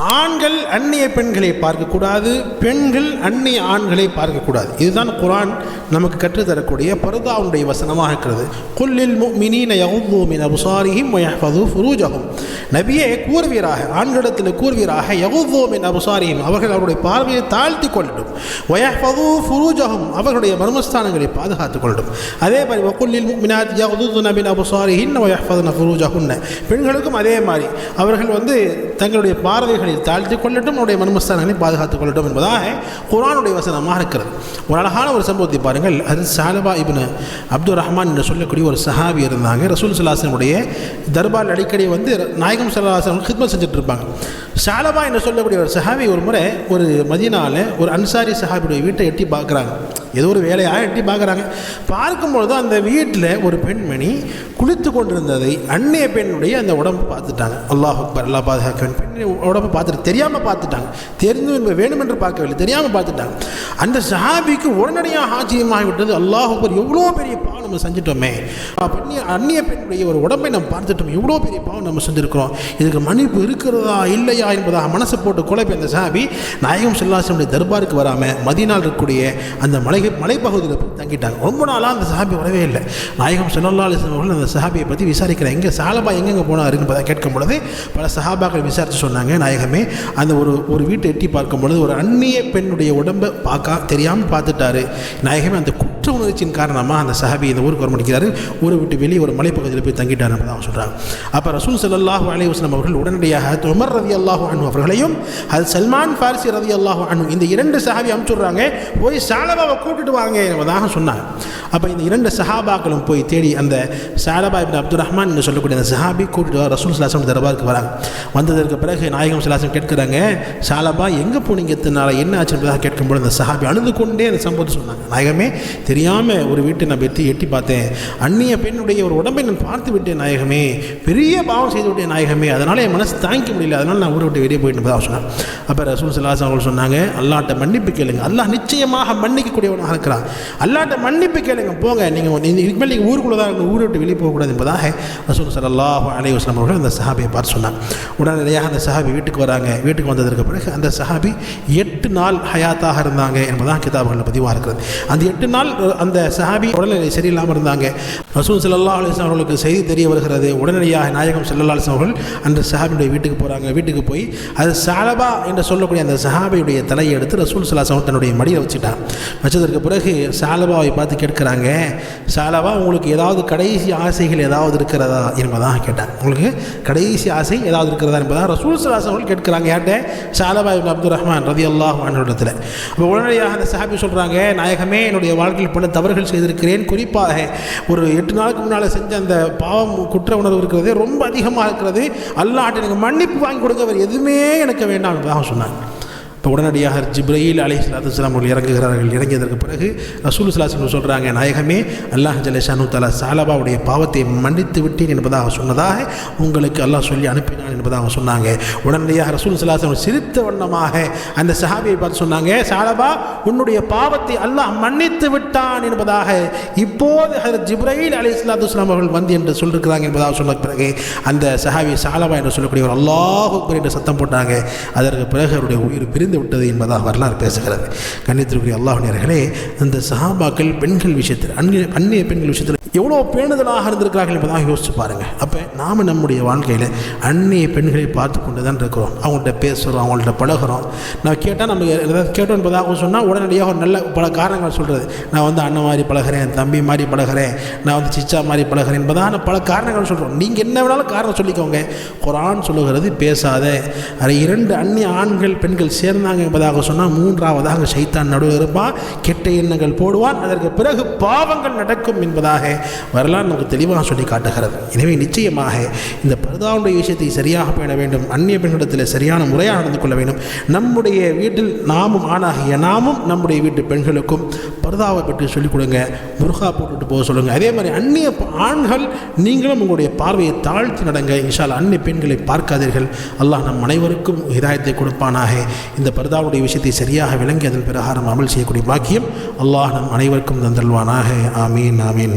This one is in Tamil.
ஆண்கள் அந்நிய பெண்களை பார்க்கக்கூடாது பெண்கள் அந்நிய ஆண்களை பார்க்கக்கூடாது. இதுதான் குரான் நமக்கு கற்றுத்தரக்கூடிய பருதாவுடைய வசனமாக இருக்கிறது. குல்லில் மினீன யகுது அபுசாரியும் அபுசாரிஹிம் ஃபுரூஜகும் நபியே கூறுவீராக ஆண்களிடத்தில் கூறுவீராக யகுது அபுசாரியும் அவர்கள் அவருடைய பார்வையை தாழ்த்தி கொள்ளட்டும். வயஹ்ஃபது ஃபுரூஜகும் அவர்களுடைய மர்மஸ்தானங்களை பாதுகாத்துக் கொள்ளட்டும். அதே மாதிரி வக்குல்லில் மினாத் யகுது நபின் அபுசாரிஹின் வயஹ்ஃபதுன ஃபுரூஜஹுன்ன. பெண்களுக்கும் அதே மாதிரி. அவர்கள் வந்து தங்களுடைய அவனை தாழ்த்தி கொள்ளட்டும் அவனுடைய மன்மஸ்தானங்களை பாதுகாத்துக் கொள்ளட்டும் என்பதாக குரானுடைய வசனமாக இருக்கிறது. ஒரு அழகான ஒரு சம்பவத்தை பாருங்கள். அது சாலபா இப்னு அப்துல் ரஹ்மான் என்று சொல்லக்கூடிய ஒரு சஹாபி இருந்தாங்க. ரசூல் சல்லாசனுடைய தர்பார் அடிக்கடி வந்து நாயகம் சல்லாசன் ஹித்மத் செஞ்சுட்டு இருப்பாங்க சாலபா என்று சொல்லக்கூடிய ஒரு சஹாபி ஒரு முறை ஒரு மதியனால ஒரு அன்சாரி சஹாபியுடைய வீட்டை எட்டி பார்க்குறாங்க. ஏதோ ஒரு வேலையாக எட்டி பார்க்குறாங்க. பார்க்கும்பொழுது அந்த வீட்டில் ஒரு பெண்மணி குளித்து கொண்டிருந்ததை அந்நிய பெண்ணுடைய அந்த உடம்பு பார்த்துட்டாங்க. அல்லாஹ் அக்பர் அல்லாஹ் பாதுகாக்கவன். பெண் உடம்பு பார்த்துட்டு தெரியாமல் பார்த்துட்டாங்க. தெரிந்து வேணுமென்று பார்க்கவில்லை தெரியாமல் பார்த்துட்டாங்க. அந்த சஹாபிக்கு உடனடியாக ஆச்சரியமாகிவிட்டது. அல்லாஹ் அக்பர் எவ்வளோ பெரிய பாவம் நம்ம செஞ்சிட்டோமே. பெண்ணிய அந்நிய பெண்ணுடைய ஒரு உடம்பை நம்ம பார்த்துட்டோம். எவ்வளோ பெரிய பாவம் நம்ம செஞ்சுருக்கிறோம். இதுக்கு மன்னிப்பு இருக்கிறதா இல்லையா என்பதாக மனசை போட்டு குழப்பி அந்த சஹாபி நாயகம் செல்லாசனுடைய தர்பாருக்கு வராமல் மதினால் இருக்கக்கூடிய அந்த மலை மலைப்பகுதியில் போய் தங்கிட்டாங்க. ரொம்ப நாளாக அந்த சஹாபி வரவே இல்லை. நாயகம் செல்லல்லா அலிஸ்லாம் அவர்கள் அந்த சஹாபியை பற்றி விசாரிக்கிறேன் எங்கே சாலபா எங்கெங்கே போனாருன்னு பார்த்தா கேட்கும் பொழுது பல சஹாபாக்கள் விசாரித்து சொன்னாங்க நாயகமே. அந்த ஒரு ஒரு வீட்டை எட்டி பார்க்கும் பொழுது ஒரு அந்நிய பெண்ணுடைய உடம்பை பார்க்க தெரியாமல் பார்த்துட்டாரு. நாயகமே அந்த குற்ற உணர்ச்சியின் காரணமாக அந்த சஹாபி இந்த ஊருக்கு வர மாட்டேங்கிறாரு. ஊரை விட்டு வெளியே ஒரு மலைப்பகுதியில் போய் தங்கிட்டார் என்பதாக சொல்கிறாங்க அப்போ ரசூல் சல்லாஹு அலி வஸ்லம் அவர்கள் உடனடியாக உமர் ரவி அல்லாஹு அனு அவர்களையும் அது சல்மான் ஃபாரிசி ரவி அல்லாஹு அனு இந்த இரண்டு சஹாபி அனுப்பிச்சுடுறாங்க. போய் சாலபாவை கூட்டிட்டு வாங்க என்பதாக சொன்னாங்க. அப்போ இந்த இரண்டு சஹாபாக்களும் போய் தேடி அந்த சாலபா இபின் அப்துல் ரஹ்மான் என்று சொல்லக்கூடிய அந்த சஹாபி கூட்டிட்டு வர ரசூல் சலாசம் தர்பாருக்கு வராங்க. வந்ததற்கு பிறகு நாயகம் சலாசம் கேட்குறாங்க சாலபா எங்கே போனீங்க எத்தனால என்ன ஆச்சு என்பதாக கேட்கும்போது அந்த சஹாபி அழுது கொண்டே அந்த சம்பவத்தை சொன்னாங்க. நாயகமே தெரியாமல் ஒரு வீட்டை நான் எட்டி எட்டி பார்த்தேன். அந்நிய பெண்ணுடைய ஒரு உடம்பை நான் பார்த்து விட்டேன் நாயகமே. பெரிய பாவம் செய்து விட்டேன் நாயகமே. அதனால் என் மனசு தாங்கிக்க முடியல. அதனால் நான் ஊரை விட்டு வெளியே போயிட்டு என்பதாக சொன்னாங்க அப்போ ரசூல் சலாசம் அவர்கள் சொன்னாங்க அல்லாட்ட மன்னிப்பு கேளுங்க. அல்லாஹ் நிச்சயமாக மன்னிக்கக்கூடியவனாக இருக்கிறான். அல்லாட்ட மன்னிப்பு கேளுங்க போங்க. நீங்கள் இதுக்கு மேலே நீங்கள் ஊருக்குள்ளே தான் ஊரை விட்டு வெளியே போகக்கூடாது. என்பதாக ரசூல் சல்லாஹ் அலி வஸ்லாம் அவர்கள் அந்த சஹாபியை பார்த்து சொன்னாங்க உடனடியாக அந்த சஹாபி வீட்டுக்கு வராங்க. வீட்டுக்கு வந்ததற்கு பிறகு அந்த சஹாபி எட்டு நாள் ஹயாத்தாக இருந்தாங்க என்பதான் கிதாபுகளில் பதிவாக இருக்கிறது. அந்த எட்டு நாள் அந்த சஹாபி உடல்நிலை சரியில்லாமல் இருந்தாங்க. ரசூல் சல்லா அலிஸ்லாம் அவர்களுக்கு செய்தி தெரிய வருகிறது. உடனடியாக நாயகம் சல்லா அலிஸ்லாம் அவர்கள் அந்த சஹாபியுடைய வீட்டுக்கு போகிறாங்க வீட்டுக்கு போய் அது சாலபா என்று சொல்லக்கூடிய அந்த சஹாபியுடைய தலையை எடுத்து ரசூல் சல்லாஹ் தன்னுடைய மடியில் வச்சுட்டான். வச்சதற்கு பிறகு சாலபாவை பார்த்து கேட்குறாங்க சாலபா உங்களுக்கு ஏதாவது கடைசி ஆசைகள் ஏதாவது இருக்கிறதா? என்பதாக கேட்டான். உங்களுக்கு கடைசி ஆசை ஏதாவது இருக்கிறதா? என்பதாக ரசூல் சலாஸ் அவர்கள் கேட்குறாங்க. யார்கிட்ட? சாலபா இப்னு அப்துல் ரஹ்மான் ரதி அல்லாஹ் இடத்துல அப்போ உடனடியாக அந்த சஹாபி சொல்கிறாங்க நாயகமே என்னுடைய வாழ்க்கையில் பல தவறுகள் செய்திருக்கிறேன். குறிப்பாக ஒரு எட்டு நாளுக்கு முன்னால் செஞ்ச அந்த பாவம் குற்ற உணர்வு இருக்கிறது ரொம்ப அதிகமாக இருக்கிறது. அல்லாட்ட எனக்கு மன்னிப்பு வாங்கி கொடுங்க. அவர் எதுவுமே எனக்கு வேண்டாம். என்பதாக சொன்னாங்க. இப்போ உடனடியாக ஜிப்ரயில் அலி சலாத்து அவர்கள் இறங்குகிறார்கள். இறங்கியதற்கு பிறகு ரசூல் சலாசன் சொல்கிறாங்க நாயகமே அல்லாஹ் ஜலேஷானு தலா சாலபாவுடைய பாவத்தை மன்னித்து விட்டேன் என்பதாக சொன்னதாக உங்களுக்கு அல்லாஹ் சொல்லி அனுப்பினான் என்பதாக சொன்னாங்க. உடனடியாக ரசூல் சலாசன் சிரித்த வண்ணமாக அந்த சஹாபியை பார்த்து சொன்னாங்க சாலபா உன்னுடைய பாவத்தை அல்லாஹ் மன்னித்து விட்டான் என்பதாக இப்போது ஹதரத் ஜிப்ரயில் அலி இஸ்லாத்து இஸ்லாம் அவர்கள் வந்து என்று சொல்லியிருக்கிறாங்க என்பதாக சொன்ன பிறகு அந்த சஹாபி சாலபா என்று சொல்லக்கூடிய ஒரு அல்லாஹ் என்று சத்தம் போட்டாங்க. அதற்கு பிறகு அவருடைய உயிர் பிரிந்து விட்டது என்பதாக வரலாறு பேசுகிறது. கண்ணியத்திற்குரிய அல்லாஹர்களே அந்த சஹாபாக்கள் பெண்கள் விஷயத்தில் அந்நிய அந்நிய பெண்கள் விஷயத்தில் எவ்வளோ பேணுதலாக இருந்திருக்கிறார்கள் என்பதாக யோசிச்சு பாருங்கள் அப்போ நாம் நம்முடைய வாழ்க்கையில் அந்நிய பெண்களை பார்த்து கொண்டு தான் இருக்கிறோம். அவங்கள்ட்ட பேசுகிறோம் அவங்கள்ட்ட பழகுறோம். நான் கேட்டால் நம்ம ஏதாவது கேட்டோம் என்பதாக சொன்னால் உடனடியாக ஒரு நல்ல பல காரணங்கள் சொல்கிறது நான் வந்து அண்ணன் மாதிரி பழகிறேன் தம்பி மாதிரி பழகிறேன் நான் வந்து சிச்சா மாதிரி பழகிறேன் என்பதாக பல காரணங்கள் சொல்கிறோம் நீங்கள் என்ன வேணாலும் காரணம் சொல்லிக்கோங்க. குரான் சொல்லுகிறது பேசாத. அது இரண்டு அந்நிய ஆண்கள் பெண்கள் சேர்ந்து இருந்தாங்க என்பதாக சொன்னால் மூன்றாவதாக சைத்தான் நடுவில் இருப்பான் கெட்ட எண்ணங்கள் போடுவான் அதற்கு பிறகு பாவங்கள் நடக்கும் என்பதாக வரலாறு நமக்கு தெளிவாக சொல்லி காட்டுகிறது. எனவே நிச்சயமாக இந்த பரதாவுடைய விஷயத்தை சரியாக பேண வேண்டும் அந்நிய பெண்களிடத்தில் சரியான முறையாக நடந்து கொள்ள வேண்டும். நம்முடைய வீட்டில் நாமும் ஆணாகிய நாமும் நம்முடைய வீட்டு பெண்களுக்கும் பரதாவை பற்றி சொல்லிக் கொடுங்க முருகா போட்டுட்டு போக சொல்லுங்கள் அதே மாதிரி அந்நிய ஆண்கள் நீங்களும் உங்களுடைய பார்வையை தாழ்த்தி நடங்க. இன்ஷால் அந்நிய பெண்களை பார்க்காதீர்கள். அல்லாஹ் நம் அனைவருக்கும் இதாயத்தை கொடுப்பானாக. இந்த இந்த விஷயத்தை சரியாக விளங்கி அதன் பிரகாரம் அமல் செய்யக்கூடிய பாக்கியம் அல்லாஹ் நம் அனைவருக்கும் தந்தல்வானாக. ஆமீன் ஆமீன்.